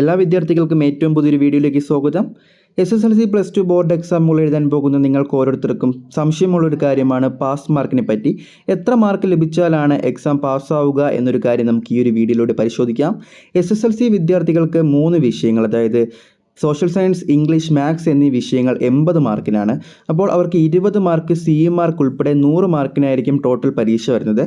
എല്ലാ വിദ്യാർത്ഥികൾക്കും ഏറ്റവും പുതിയൊരു വീഡിയോയിലേക്ക് സ്വാഗതം. S S L C plus two board എക്സാമുകൾ എഴുതാൻ പോകുന്ന നിങ്ങൾക്ക് ഓരോരുത്തർക്കും സംശയമുള്ളൊരു കാര്യമാണ് പാസ് മാർക്കിനെ പറ്റി. എത്ര മാർക്ക് ലഭിച്ചാലാണ് എക്സാം പാസ്സാവുക എന്നൊരു കാര്യം നമുക്ക് ഈ ഒരു വീഡിയോയിലൂടെ പരിശോധിക്കാം. എസ് എസ് എൽ സി വിദ്യാർത്ഥികൾക്ക് മൂന്ന് വിഷയങ്ങൾ അതായത് സോഷ്യൽ സയൻസ് ഇംഗ്ലീഷ് മാത്സ് എന്നീ വിഷയങ്ങൾ എൺപത് മാർക്കിനാണ്. അപ്പോൾ അവർക്ക് ഇരുപത് മാർക്ക് സി എം മാർക്ക് ഉൾപ്പെടെ നൂറ് മാർക്കിനായിരിക്കും ടോട്ടൽ പരീക്ഷ വരുന്നത്.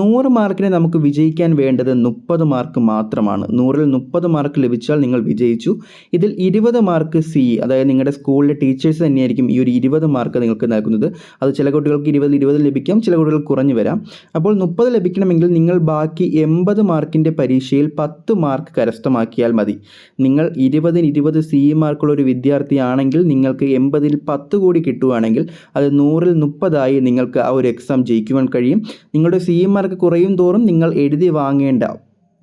നൂറ് മാർക്കിന് നമുക്ക് വിജയിക്കാൻ വേണ്ടത് മുപ്പത് മാർക്ക് മാത്രമാണ്. നൂറിൽ മുപ്പത് മാർക്ക് ലഭിച്ചാൽ നിങ്ങൾ വിജയിച്ചു. ഇതിൽ ഇരുപത് മാർക്ക് സി അതായത് നിങ്ങളുടെ സ്കൂളിലെ ടീച്ചേഴ്സ് തന്നെയായിരിക്കും ഈ ഒരു ഇരുപത് മാർക്ക് നിങ്ങൾക്ക് നൽകുന്നത്. അത് ചില കുട്ടികൾക്ക് ഇരുപത് ഇരുപത് ലഭിക്കാം ചില കുട്ടികൾ കുറഞ്ഞു വരാം. അപ്പോൾ മുപ്പത് ലഭിക്കണമെങ്കിൽ നിങ്ങൾ ബാക്കി എൺപത് മാർക്കിന്റെ പരീക്ഷയിൽ പത്ത് മാർക്ക് കരസ്ഥമാക്കിയാൽ മതി. നിങ്ങൾ ഇരുപതിന് ഇരുപത് സി മാർക്കുള്ള ഒരു വിദ്യാർത്ഥിയാണെങ്കിൽ നിങ്ങൾക്ക് എൺപതിൽ പത്ത് കൂടി കിട്ടുകയാണെങ്കിൽ അത് നൂറിൽ മുപ്പതായി നിങ്ങൾക്ക് ആ ഒരു എക്സാം ജയിക്കുവാൻ കഴിയും. നിങ്ങളുടെ സി മാർക്ക് കുറയും തോറും നിങ്ങൾ എഴുതി വാങ്ങേണ്ട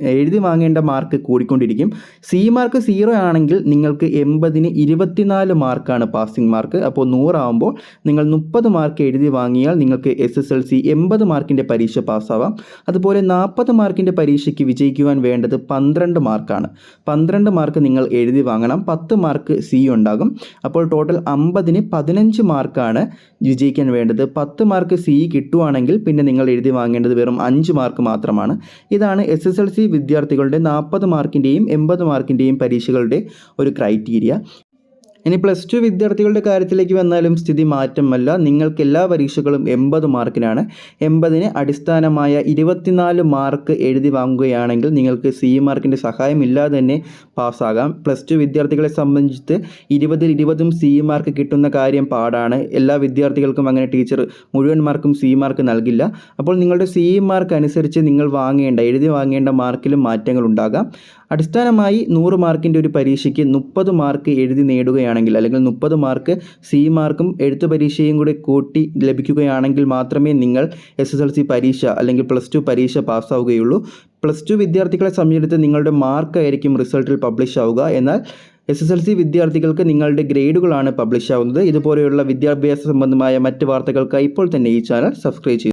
എഴുതി വാങ്ങേണ്ട മാർക്ക് കൂടിക്കൊണ്ടിരിക്കും. സി മാർക്ക് സീറോ ആണെങ്കിൽ നിങ്ങൾക്ക് എൺപതിന് ഇരുപത്തിനാല് മാർക്കാണ് പാസിംഗ് മാർക്ക് അപ്പോൾ നൂറാവുമ്പോൾ നിങ്ങൾ മുപ്പത് മാർക്ക് എഴുതി വാങ്ങിയാൽ നിങ്ങൾക്ക് എസ് എസ് എൽ സി എൺപത് മാർക്കിന്റെ പരീക്ഷ പാസ്സാവാം അതുപോലെ നാൽപ്പത് മാർക്കിന്റെ പരീക്ഷയ്ക്ക് വിജയിക്കുവാൻ വേണ്ടത് പന്ത്രണ്ട് മാർക്കാണ് പന്ത്രണ്ട് മാർക്ക് നിങ്ങൾ എഴുതി വാങ്ങണം. പത്ത് മാർക്ക് സി ഉണ്ടാകും. അപ്പോൾ ടോട്ടൽ അമ്പതിന് പതിനഞ്ച് മാർക്കാണ് വിജയിക്കാൻ വേണ്ടത് പത്ത് മാർക്ക് സി കിട്ടുവാണെങ്കിൽ പിന്നെ നിങ്ങൾ എഴുതി വാങ്ങേണ്ടത് വെറും അഞ്ച് മാർക്ക് മാത്രമാണ്. ഇതാണ് എസ് എസ് എൽ സി വിദ്യാർത്ഥികളുടെ നാൽപ്പത് മാർക്കിന്റെയും എൺപത് മാർക്കിന്റെയും പരീക്ഷകളുടെ ഒരു ക്രൈറ്റീരിയ ഇനി പ്ലസ് ടു വിദ്യാർത്ഥികളുടെ കാര്യത്തിലേക്ക് വന്നാലും സ്ഥിതി മാറ്റമല്ല. നിങ്ങൾക്ക് എല്ലാ പരീക്ഷകളും എൺപത് മാർക്കിനാണ്. എൺപതിന് അടിസ്ഥാനമായ ഇരുപത്തിനാല് മാർക്ക് എഴുതി വാങ്ങുകയാണെങ്കിൽ നിങ്ങൾക്ക് സി മാർക്കിന്റെ സഹായമില്ലാതെ തന്നെ പാസ്സാകാം. പ്ലസ് ടു വിദ്യാർത്ഥികളെ സംബന്ധിച്ച് ഇരുപതിൽ ഇരുപതും സി മാർക്ക് കിട്ടുന്ന കാര്യം പാടാണ്. എല്ലാ വിദ്യാർത്ഥികൾക്കും അങ്ങനെ ടീച്ചർ മുഴുവൻ മാർക്കും സി മാർക്ക് നൽകില്ല. അപ്പോൾ നിങ്ങളുടെ സി മാർക്ക് അനുസരിച്ച് നിങ്ങൾ വാങ്ങേണ്ട എഴുതി വാങ്ങേണ്ട മാർക്കിലും മാറ്റങ്ങൾ ഉണ്ടാകാം. അടിസ്ഥാനമായി നൂറ് മാർക്കിന്റെ ഒരു പരീക്ഷയ്ക്ക് മുപ്പത് മാർക്ക് എഴുതി നേടുകയാണെങ്കിൽ അല്ലെങ്കിൽ മുപ്പത് മാർക്ക് സി മാർക്കും എഴുത്ത് പരീക്ഷയും കൂടെ കൂട്ടി ലഭിക്കുകയാണെങ്കിൽ മാത്രമേ നിങ്ങൾ എസ് എസ് എൽ സി പരീക്ഷ അല്ലെങ്കിൽ പ്ലസ് ടു പരീക്ഷ പാസ്സാവുകയുള്ളൂ. പ്ലസ് ടു വിദ്യാർത്ഥികളെ സംബന്ധിച്ച് നിങ്ങളുടെ മാർക്കായിരിക്കും റിസൾട്ടിൽ പബ്ലിഷ് ആവുക. എന്നാൽ എസ് എസ് എൽ സി വിദ്യാർത്ഥികൾക്ക് നിങ്ങളുടെ ഗ്രേഡുകളാണ് പബ്ലിഷ് ആവുന്നത്. ഇതുപോലെയുള്ള വിദ്യാഭ്യാസ സംബന്ധമായ മറ്റ് വാർത്തകൾക്കായി ഇപ്പോൾ തന്നെ ഈ ചാനൽ സബ്സ്ക്രൈബ് ചെയ്യുക